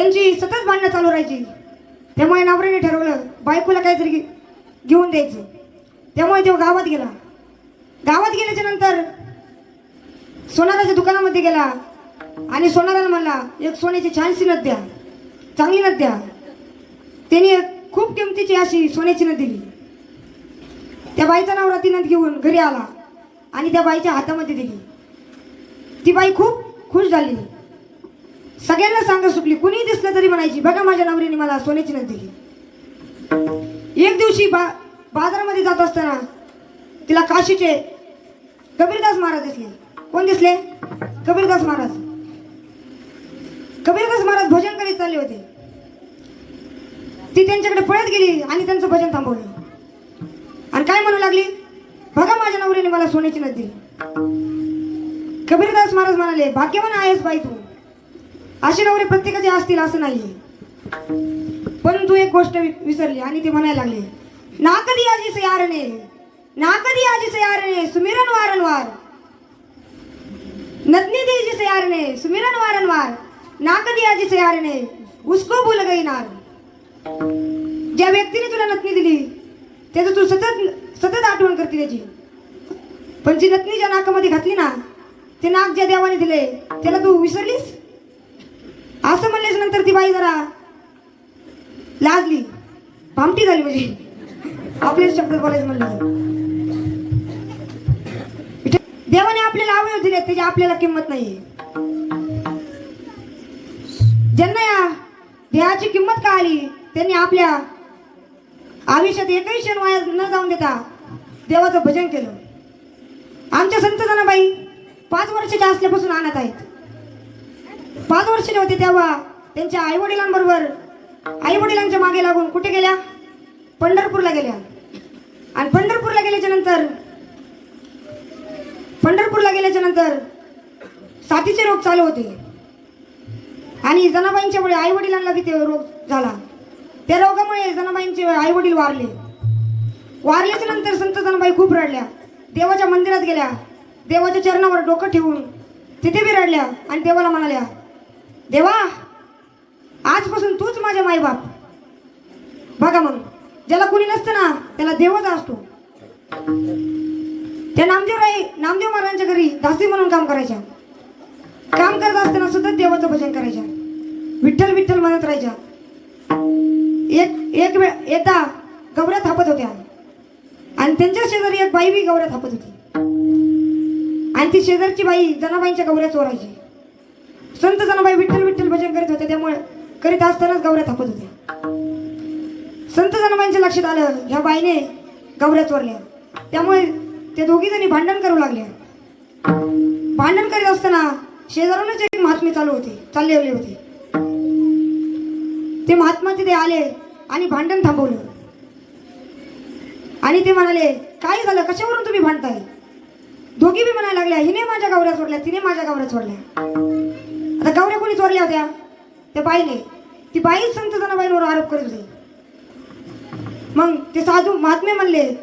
त्यांची सतत भांडणं चालू राहायची. त्यामुळे नवऱ्याने ठरवलं बायकोला काहीतरी घेऊन द्यायचं. त्यामुळे तो गावात गेला. गावात गेल्याच्यानंतर सोनाराच्या दुकानामध्ये गेला आणि सोनाराला म्हणला एक सोन्याची छानशी नद द्या. चांगली नद द्या. त्याने एक खूप किमतीची अशी सोन्याची नद दिली. त्या बाईचा नवरा ती नद घेऊन घरी आला आणि त्या बाईच्या हातामध्ये दिली. ती बाई खूप खुश झाली. सगळ्यांना सांगा सुटली कुणी दिसलं तरी म्हणायची बघा माझ्या नवरीने मला सोन्याची नथ दिली. एक दिवशी बा बाजारामध्ये जात असताना तिला काशीचे कबीरदास महाराज दिसले. कोण दिसले? कबीरदास महाराज. कबीरदास महाराज भजन करीत चालले होते. ती त्यांच्याकडे पळत गेली आणि त्यांचं भजन थांबवलं. आणि काय म्हणू लागली? बघा माझ्या नवरीने मला सोन्याची नदी दिली. कबीरदास महाराज म्हणाले भाग्यवान आहेस बाई तू. अशी नवरे प्रत्येकाचे असतील असं नाहीये परंतु एक गोष्ट वि- विसरली आणि ते म्हणायला लागले. ना कधी आजी से यारने ना कधी आजी से सुमिरन वारंवार. नदनी देजी से यारने सुमिरन वारंवार. ना कधी आजी से उसको भूल गई नार. ज्या व्यक्तीने तुला नथनी दिली त्याचं तू सतत सतत आठवण करते त्याची. पण जी नथनी ज्या नाकामध्ये घातली ना ते नाक ज्या देवाने दिले त्याला तू विसरलीस? असं म्हणल्याच्या नंतर ती बाई जरा लाजली. भामटी झाली म्हणजे. आपल्याच शब्द बोलायचं म्हणलं देवाने आपल्याला अवयव दिले त्याची आपल्याला किंमत नाही ज्यांना या देहाची किंमत का आली त्यांनी आपल्या आयुष्यात एकही क्षण वाया न जाऊन देता देवाचं भजन केलं. आमच्या संत जनाबाई पाच वर्षाच्या असल्यापासून आणत आहेत. पाच वर्षाचे होते तेव्हा. त्यांच्या आई वडिलांबरोबर आई वडिलांच्या मागे लागून कुठे गेल्या? पंढरपूरला गेल्या. आणि पंढरपूरला गेल्याच्यानंतर पंढरपूरला गेल्याच्यानंतर साथीचे रोग चालू होते. आणि जनाबाईंच्यामुळे आई वडिलांना बी ते रोग झाला. त्या रोगामुळे जनाबाईंचे आई वडील वारले. वारल्याच्या नंतर संत जनाबाई खूप रडल्या. देवाच्या मंदिरात गेल्या. देवाच्या चरणावर डोकं ठेवून तिथे बी रडल्या आणि देवाला म्हणाल्या देवा आजपासून तूच माझ्या माईबाप बघा मग ज्याला कुणी नसतं ना त्याला देवच असतो. त्या नामदेवराई नामदेव महाराजांच्या घरी दासी म्हणून काम करायच्या. काम करत असताना सुद्धा देवाचं भजन करायच्या. विठ्ठल विठ्ठल म्हणत राहायच्या. एक एक वेळ एकदा गवऱ्या थापत होत्या. आणि त्यांच्या शेजारी एक बाई बी गवऱ्या थापत होती. आणि ती शेजारची बाई जनाबाईंच्या गवऱ्या चोरायची. संत जनाबाई विठ्ठल विठ्ठल भजन करीत होते त्यामुळे करीत असतानाच गवऱ्या थापत होत्या. संत जनाबाईंच्या लक्षात आलं ह्या बाईने गवऱ्या चोरल्या. त्यामुळे ते दोघी जणी भांडण करू लागल्या. भांडण करीत असताना शेजारूनच एक महात्मे चालू होते चालले होते. ते महात्मा तिथे आले आणि भांडण थांबवलं. आणि ते म्हणाले काय झालं? कशावरून तुम्ही भांडताय? दोघी बी म्हणायला लागल्या हिने माझ्या गावऱ्या सोडल्या तिने माझ्या गावऱ्या सोडल्या आता गावऱ्या कोणी चोरल्या होत्या? त्या बाईने. ती बाई संत जनाबाईंवर आरोप करत होती. मग ते साधू महात्मे म्हणले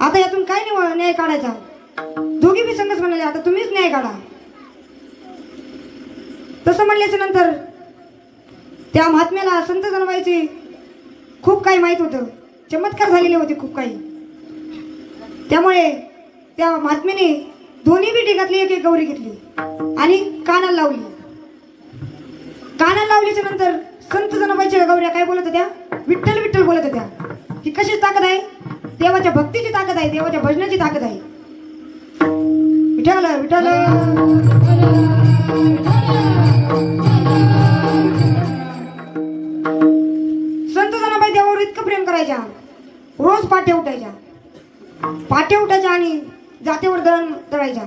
आता यातून काय निव- न्याय काढायचा? दोघी बी संघच म्हणाले आता तुम्हीच न्याय काढा. तसं म्हणल्याच्या नंतर त्या महात्म्याला संत जनाबाईची खूप काही माहीत होतं. चमत्कार झालेले होते खूप काही. त्यामुळे त्या महात्म्याने दोन्ही बी घातली एक एक गौरी घेतली. आणि कानाला लावली. कानाला लावल्याच्या नंतर संत जनाबाईच्या गौऱ्या काय बोलत होत्या? विठ्ठल विठ्ठल बोलत होत्या. ही कशी ताकद आहे? देवाच्या भक्तीची ताकद आहे देवाच्या भजनाची ताकद आहे. विठ्ठल विठ्ठल. संत जनाबाई देवावर इतकं प्रेम करायच्या. रोज पाठ्या उठायच्या. पाठ्या उठायच्या आणि जातीवर दळण दळायच्या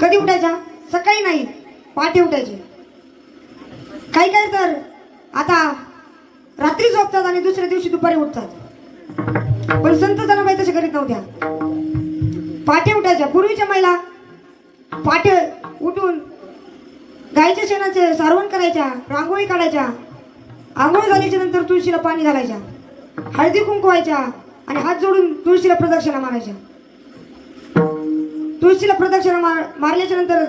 कधी उठायच्या सकाळी नाही. पहाटे उठायचे. काही काय तर? आता रात्री झोपतात आणि दुसऱ्या दिवशी दुपारी उठतात. पण संत जनाबाई तसे करीत नव्हत्या. पाठे उठायच्या. पूर्वीच्या महिला पाठे उठून गायच्या शेणाचे सारवण करायच्या रांगोळी काढायच्या आंघोळ झाल्याच्यानंतर तुळशीला पाणी घालायच्या हळदी कुंकवायच्या आणि हात जोडून तुळशीला प्रदक्षिणा मारायच्या. तुळशीला प्रदक्षिणा मार मारल्याच्या नंतर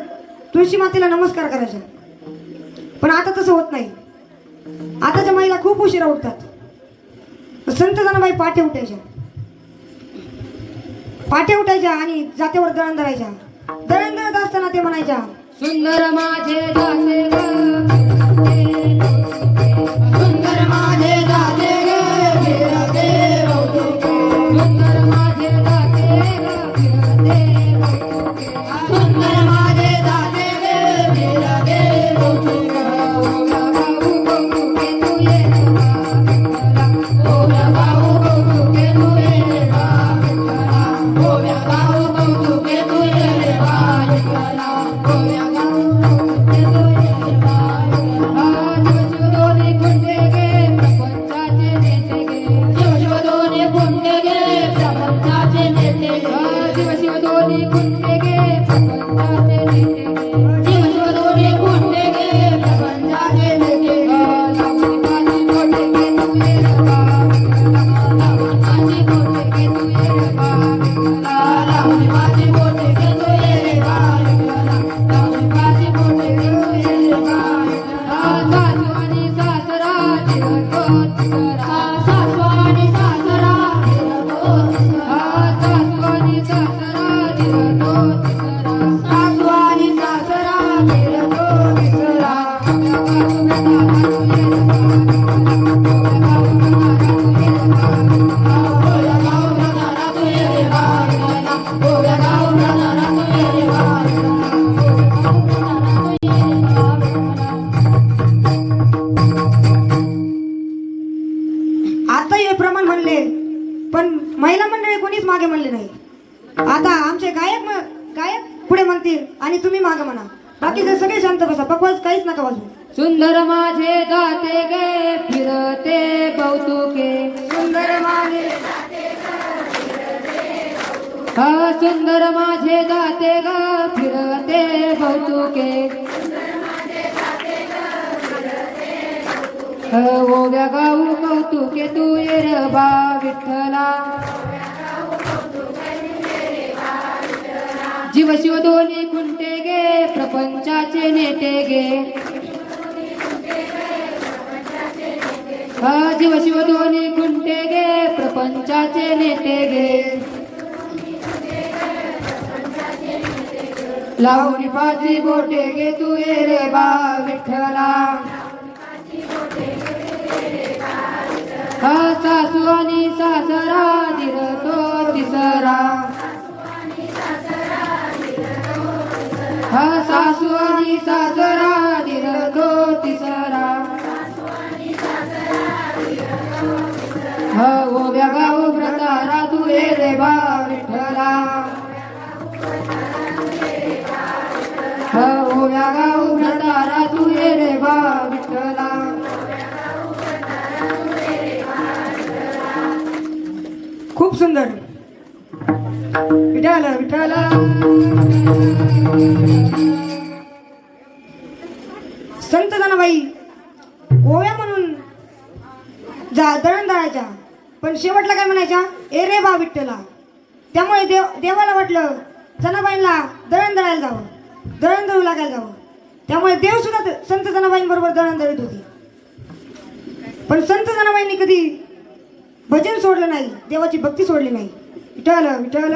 तुळशी मातेला नमस्कार करायचा. पण आता तसं होत नाही. आताच्या महिला खूप उशिरा उठतात. संत जनाबाई पाठे उठायच्या. पाठे उठायच्या आणि जात्यावर दळण धरायच्या. दळण धरत असताना ते म्हणायच्या सुंदर माझे Radha. नका वाजू सुंदर माझे जाते गे फिरते कौतुके. सुंदर माझे हा सुंदर माझे जाते ग फिरते कौतुके. ओव्या गाऊ कौतुके तू ये रे बा विठ्ठला. जीव शिव दोन्ही खुंटे गे प्रपंचाचे नेते गे. जीव शिव दोन्ही गुंटे गे प्रपंचाचे नेते गे लावणी पाची बोटे गे तू ये रे बा विठ्ठला. हा सासू आणि सासरा दिरतो तिसरा. हा सासू आणि सासरा गोव्या ओव्या गाव व्रतारा तू ये रे बा विठ्ठला. हा ओव्या गाव व्रतारा तू ये रे बा विठ्ठला. खूप सुंदर. विठाल विठाल संत जनाबाई गोव्या म्हणून जा दळणदळाच्या. पण शेवटला काय म्हणायच्या? ए रे बा विठ्ठला त्यामुळे देव देवाला वाटलं जनाबाईंना दळण दळायला जावं दळण दळू लागायला जावं. त्यामुळे देव सुद्धा संत जनाबाईंबरोबर दळण दळत होती. पण संत जनाबाईंनी कधी भजन सोडलं नाही देवाची भक्ती सोडली नाही. विठ्ठल विठ्ठल.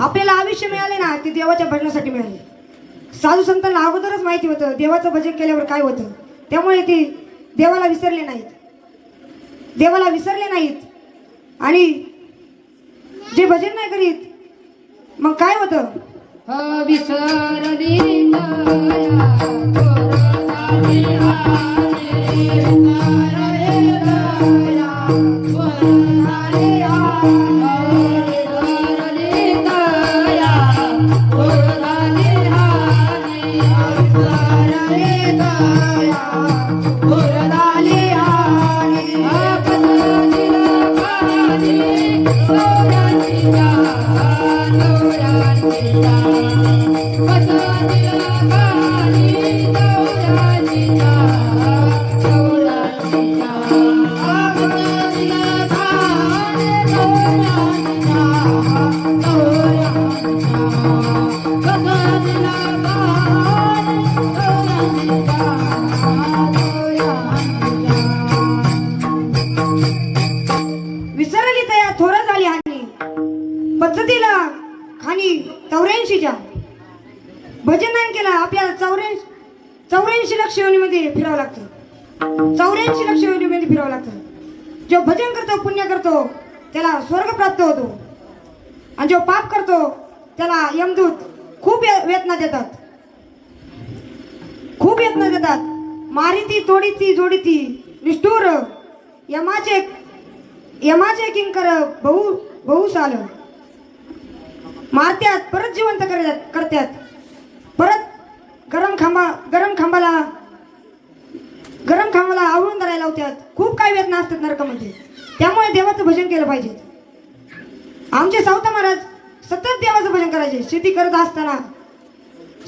आपल्याला आयुष्य मिळाले ना ते देवाच्या भजनासाठी मिळाले. साधू संतांना अगोदरच माहिती होतं देवाचं भजन केल्यावर काय होतं? त्यामुळे ते देवाला विसरले नाहीत. देवाला विसरले नाहीत. आणि जे भजन नाही करीत मग काय होतं? विसर चौऱ्याऐंशी लक्ष योनीमध्ये फिरावं लागतं. चौऱ्याऐंशी लक्ष योनीमध्ये फिरावं लागतं. जो भजन करतो पुण्य करतो त्याला स्वर्ग प्राप्त होतो. आणि जो पाप करतो त्याला यमदूत खूप वेदना देतात. खूप वेदना देतात. मारिती तोडीती जोडीती निष्ठूर यमाचे यमाचे किंकर बहु बहु साल मारत्यात परत जिवंत करतात करत्यात. खांबा गरम खांबाला गरम खांबाला आवळून धरायला होत्यात खूप काही वेदना असतात नरकामध्ये. त्यामुळे देवाचं भजन केलं पाहिजे. आमचे सावता महाराज सतत देवाचं भजन करायचे. शेती करत असताना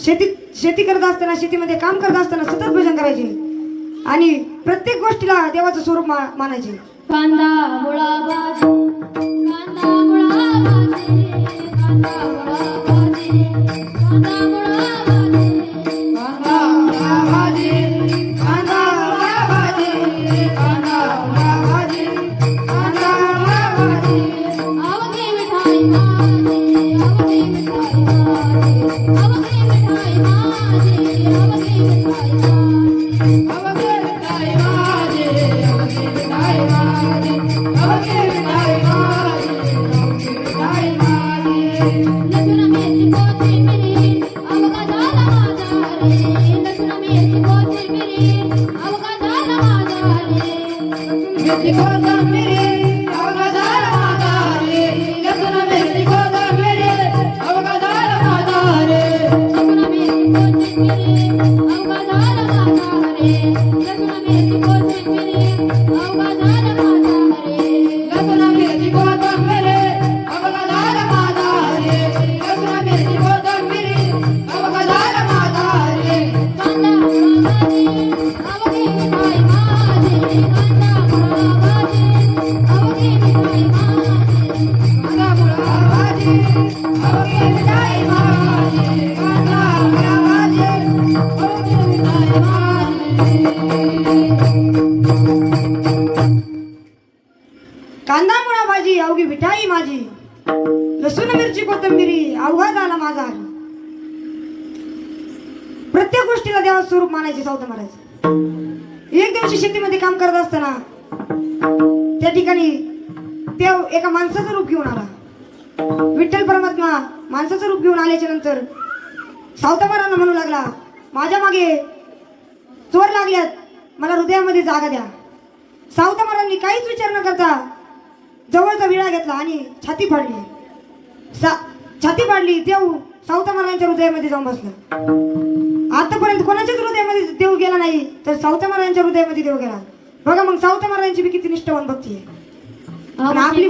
शेती शेती करत असताना शेतीमध्ये काम करत असताना सतत भजन करायचे. आणि प्रत्येक गोष्टीला देवाचं स्वरूप मा मानायचे. कांदा मुळा कांदा मुळा कांदा मुळा भाजी अवघी मिठाई माझी. लसूण मिरची कोथंबिरी अवघा झाला माझा. प्रत्येक गोष्टीला देवा स्वरूप मानायचे सावता महाराज. एक दिवशी शेतीमध्ये काम करत असताना त्या ठिकाणी देव एका माणसाचं रूप घेऊन आला. विठ्ठल परमात्मा माणसाचं रूप घेऊन आल्याच्यानंतर सावता म्हणू लागला माझ्या मागे चोर लागल्यात. मला हृदयामध्ये जागा द्या. सावता महाराजांनी काहीच विचार न करता जवळचा विळा घेतला आणि छाती फाडली. सा छाती फाडली देऊ सावता महाराजांच्या हृदयामध्ये जाऊन बसलं. आतापर्यंत कोणाच्याच हृदयामध्ये देव गेला नाही तर सावता महाराजांच्या हृदयामध्ये देव गेला. बघा मग सावता महाराजांची मी किती निष्ठावान भक्ती आहे. आपली